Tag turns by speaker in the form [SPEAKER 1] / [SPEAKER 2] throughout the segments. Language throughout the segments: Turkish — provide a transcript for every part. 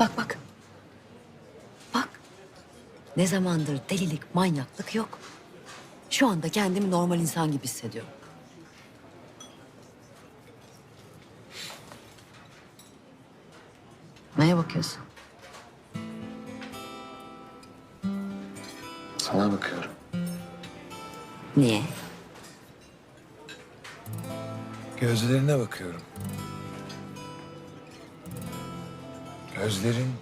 [SPEAKER 1] Bak bak. Bak. Ne zamandır delilik, manyaklık yok. Şu anda kendimi normal insan gibi hissediyorum. Neye bakıyorsun?
[SPEAKER 2] Sana bakıyorum.
[SPEAKER 1] Niye?
[SPEAKER 2] Gözlerine bakıyorum. Gözlerin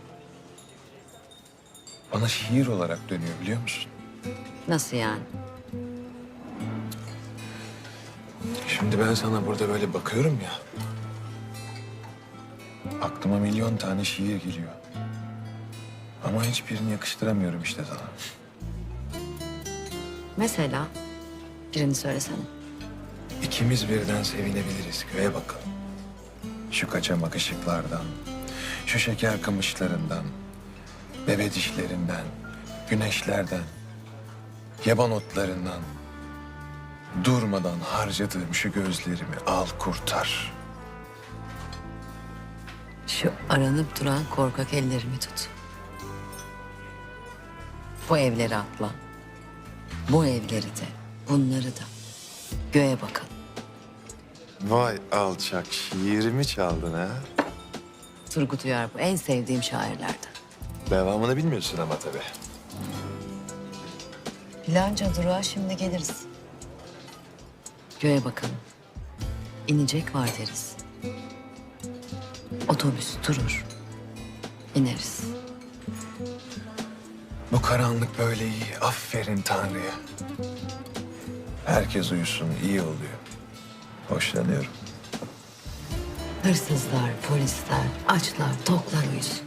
[SPEAKER 2] bana şiir olarak dönüyor biliyor musun?
[SPEAKER 1] Nasıl yani?
[SPEAKER 2] Şimdi ben sana burada böyle bakıyorum ya. Aklıma milyon tane şiir geliyor. Ama hiçbirini yakıştıramıyorum işte sana.
[SPEAKER 1] Mesela birini söylesene.
[SPEAKER 2] İkimiz birden sevinebiliriz. Göğe bakalım. Şu kaçamak ışıklardan, şu şeker kamışlarından, bebe dişlerinden, güneşlerden, yaban otlarından, durmadan harcadığım şu gözlerimi al kurtar.
[SPEAKER 1] Şu aranıp duran korkak ellerimi tut. Bu evleri atla. Bu evleri de, bunları da. Göğe bakalım.
[SPEAKER 2] Vay alçak şiirimi çaldın ha.
[SPEAKER 1] Turgut Uyar bu en sevdiğim şairlerden.
[SPEAKER 2] Devamını bilmiyorsun ama tabii.
[SPEAKER 1] Filanca durağa şimdi geliriz. Göğe bakalım. İnecek var deriz. Otobüs durur. İneriz.
[SPEAKER 2] Bu karanlık böyle iyi. Aferin Tanrı'ya. Herkes uyusun, iyi oluyor. Hoşlanıyorum.
[SPEAKER 1] Hırsızlar, polisler, açlar, toklar uyusun.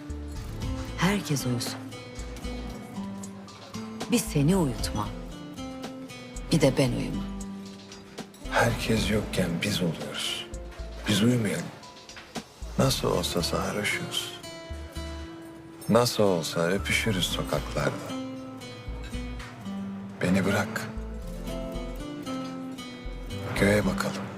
[SPEAKER 1] Herkes uyusun. Bir seni uyutma. Bir de ben uyuma.
[SPEAKER 2] Herkes yokken biz oluyoruz. Biz uyumayalım. Nasıl olsa sarhoşuz. Nasıl olsa öpüşürüz sokaklarda. Beni bırak. Göğe bakalım.